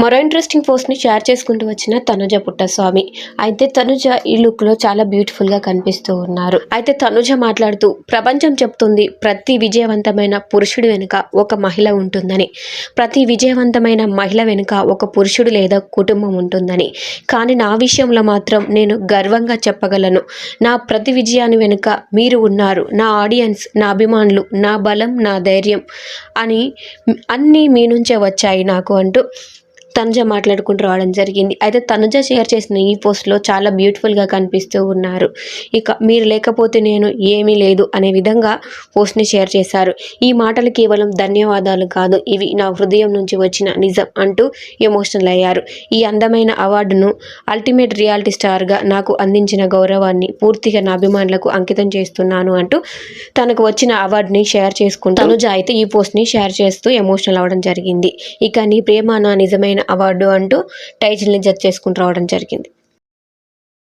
మరో interesting పోస్ట్ని share చేసుకుంటూ వచ్చిన తనుజ పుట్టస్వామి. అయితే తనుజ ఈ లుక్లో చాలా బ్యూటిఫుల్గా కనిపిస్తూ ఉన్నారు. అయితే తనుజ మాట్లాడుతూ ప్రపంచం చెప్తుంది ప్రతి విజయవంతమైన పురుషుడి వెనుక ఒక మహిళ ఉంటుందని. ప్రతి విజయవంతమైన మహిళ వెనుక ఒక పురుషుడు లేదా కుటుంబం ఉంటుందని. కానీ నా విషయంలో మాత్రం నేను గర్వంగా చెప్పగలను. నా ప్రతి విజయాన్ని వెనుక మీరు ఉన్నారు. నా ఆడియన్స్ నా అభిమానులు నా బలం నా ధైర్యం అని అన్నీ మీ నుంచే వచ్చాయి నాకు అంటూ తనుజ మాట్లాడుకుంటూ రావడం జరిగింది. అయితే తనుజ షేర్ చేసిన ఈ పోస్ట్లో చాలా బ్యూటిఫుల్గా కనిపిస్తూ ఉన్నారు. ఇక మీరు లేకపోతే నేను ఏమీ లేదు అనే విధంగా పోస్ట్ని షేర్ చేశారు. ఈ మాటలు కేవలం ధన్యవాదాలు కాదు ఇవి నా హృదయం నుంచి వచ్చిన నిజం అంటూ ఎమోషనల్ అయ్యారు. ఈ అందమైన అవార్డును అల్టిమేట్ రియాలిటీ స్టార్గా నాకు అందించిన గౌరవాన్ని పూర్తిగా నా అభిమానులకు అంకితం చేస్తున్నాను అంటూ తనకు వచ్చిన అవార్డుని షేర్ చేసుకుంటూ తనుజ అయితే ఈ పోస్ట్ని షేర్ చేస్తూ ఎమోషనల్ అవ్వడం జరిగింది. ఇక నీ ప్రేమ నా నిజమైన అవార్డు అంటూ టైటిల్ని జడ్జ్ చేసుకుంటూ రావడం జరిగింది.